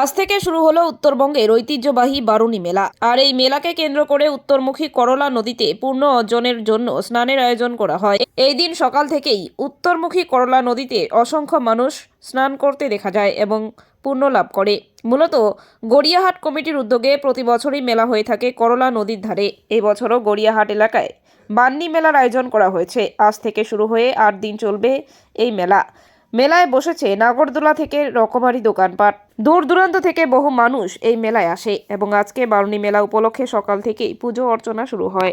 আজ থেকে শুরু হলো উত্তরবঙ্গের ঐতিহ্যবাহী বারুণী মেলা। আর এই মেলাকে কেন্দ্র করে উত্তরমুখী করলা নদীতে পূর্ণ অর্জনের জন্য স্নানের আয়োজন করা হয়। এই দিন সকাল থেকেই উত্তরমুখী করলা নদীতে অসংখ্য মানুষ স্নান করতে দেখা যায় এবং পূর্ণ লাভ করে। মূলত গড়িয়াহাট কমিটির উদ্যোগে প্রতি বছরই মেলা হয়ে থাকে করলা নদীর ধারে। এবছরও গড়িয়াহাট এলাকায় বান্নি মেলার আয়োজন করা হয়েছে। আজ থেকে শুরু হয়ে আট দিন চলবে এই মেলা। মেলায় বসেছে নাগরদোলা থেকে রকমারি দোকানপাট। দূর দূরান্ত থেকে বহু মানুষ এই মেলায় আসে এবং আজকে বারুণী মেলা উপলক্ষে সকাল থেকেই পুজো অর্চনা শুরু হয়।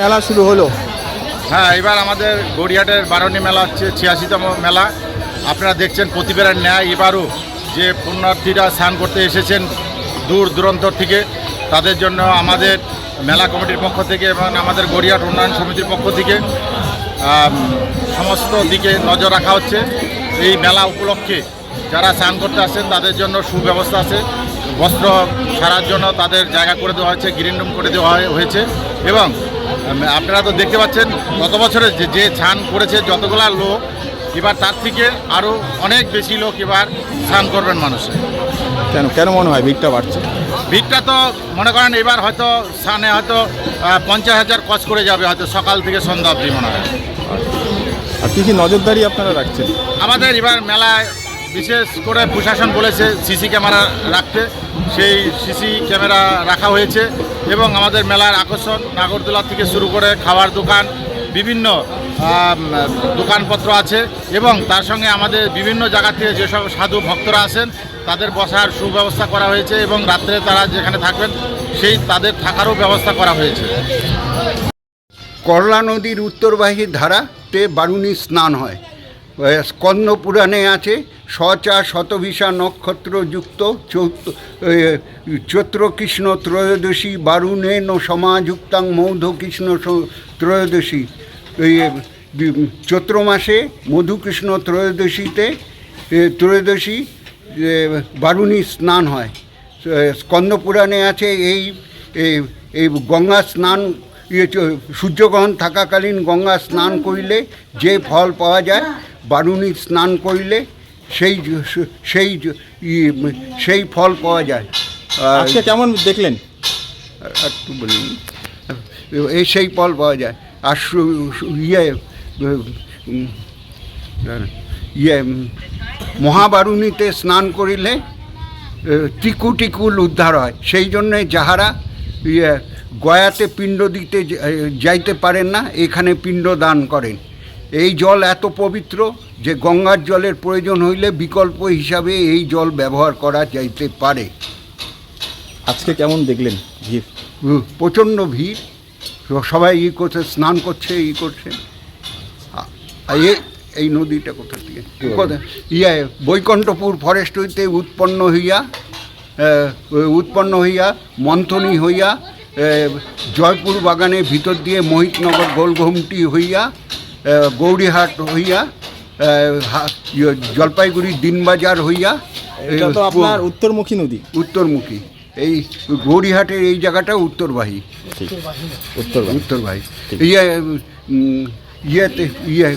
মেলা শুরু হলো। হ্যাঁ এবার আমাদের গড়িয়াটের বারণী মেলা হচ্ছে, ছিয়াশিতম মেলা। আপনারা দেখছেন প্রতিবারের ন্যায় এবারও যে পুণ্যার্থীরা স্নান করতে এসেছেন দূর দূরান্ত থেকে, তাদের জন্য আমাদের মেলা কমিটির পক্ষ থেকে এবং আমাদের গড়িয়াট উন্নয়ন সমিতির পক্ষ থেকে সমস্ত দিকে নজর রাখা হচ্ছে। এই মেলা উপলক্ষে যারা স্নান করতে আসছেন তাদের জন্য সুব্যবস্থা আছে। বস্ত্র সারার জন্য তাদের জায়গা করে দেওয়া হয়েছে গ্রিন রুম করে দেওয়া হয়- হয়েছে। এবং আপনারা তো দেখতে পাচ্ছেন গত বছরে যে যে স্নান করেছে যতগুলা লোক এবার তার থেকে আরও অনেক বেশি লোক এবার স্নান করবেন মানুষে। কেন কেন মনে হয় ভিড়টা বাড়ছে? ভিড়টা তো মনে করেন এবার হয়তো স্নানে হয়তো পঞ্চাশ হাজার কচ করে যাবে হয়তো সকাল থেকে সন্ধ্যা অবধি মনে হয়। আর কী কী নজরদারি আপনারা রাখছেন? আমাদের এবার মেলায় বিশেষ করে প্রশাসন বলেছে সিসি ক্যামেরা রাখতে। সেই সিসি ক্যামেরা রাখা হয়েছে এবং আমাদের মেলার আকর্ষণ নাগরদোলা থেকে শুরু করে খাবার দোকান, বিভিন্ন দোকানপত্র আছে এবং তার সঙ্গে আমাদের বিভিন্ন জায়গা থেকে যেসব সাধু ভক্তরা আসেন তাদের বসার সুব্যবস্থা করা হয়েছে এবং রাত্রে তারা যেখানে থাকবেন, সেই তাদের থাকারও ব্যবস্থা করা হয়েছে। করলা নদীর উত্তরবাহী ধারাতে বারুণী স্নান হয়। স্কন্দ পুরাণে আছে সচা শতভিষা নক্ষত্রযুক্ত চৌত- এ, চৈত্র কৃষ্ণ ত্রয়োদশী বারুণেন সমাযুক্তাং মৌধ কৃষ্ণ ত্রয়োদশী। চৈত্র মাসে মধুকৃষ্ণ ত্রয়োদশীতে ত্রয়োদশী বারুণী স্নান হয়। এ, স্কন্দ পুরাণে আছে এই এই- এই গঙ্গা স্নান ইয়ে সূর্যগ্রহণ থাকাকালীন গঙ্গা স্নান করিলে যে ফল পাওয়া যায় বারুণী স্নান করিলে সেই সেই সেই ফল পাওয়া যায়। আজকে কেমন দেখলেন? একটু বলি এই সেই ফল পাওয়া যায়। আর ইয়ে ইয়ে মহাবারুণীতে স্নান করিলে টিকু টিকুল উদ্ধার হয়। সেই জন্যে যাহারা ইয়ে গয়াতে পিণ্ড দিতে যাইতে পারেন না এখানে পিণ্ড দান করেন। এই জল এত পবিত্র যে গঙ্গার জলের প্রয়োজন হইলে বিকল্প হিসাবে এই জল ব্যবহার করা যাইতে পারে। আজকে কেমন দেখলেন ভিড়? প্রচণ্ড ভিড়। সবাই ই করছে স্নান করছে ই করছে। এই নদীটা কোথা থেকে? ইয়ে বৈকণ্ঠপুর ফরেস্ট হইতে উৎপন্ন হইয়া উৎপন্ন হইয়া মন্থনী হইয়া জয়পুর বাগানের ভিতর দিয়ে মোহিতনগর গোলঘুমটি হইয়া গৌরীহাট হইয়া ইয়ে, জলপাইগুড়ি দিনবাজার হইয়া এটা তো আপনার উত্তরমুখী নদী। উত্তরমুখী। এই গৌরীহাটের এই জায়গাটা উত্তরবাহী। উত্তরবাহী। উত্তরবাহী। ইয়ে ইয়েতে ইয়ে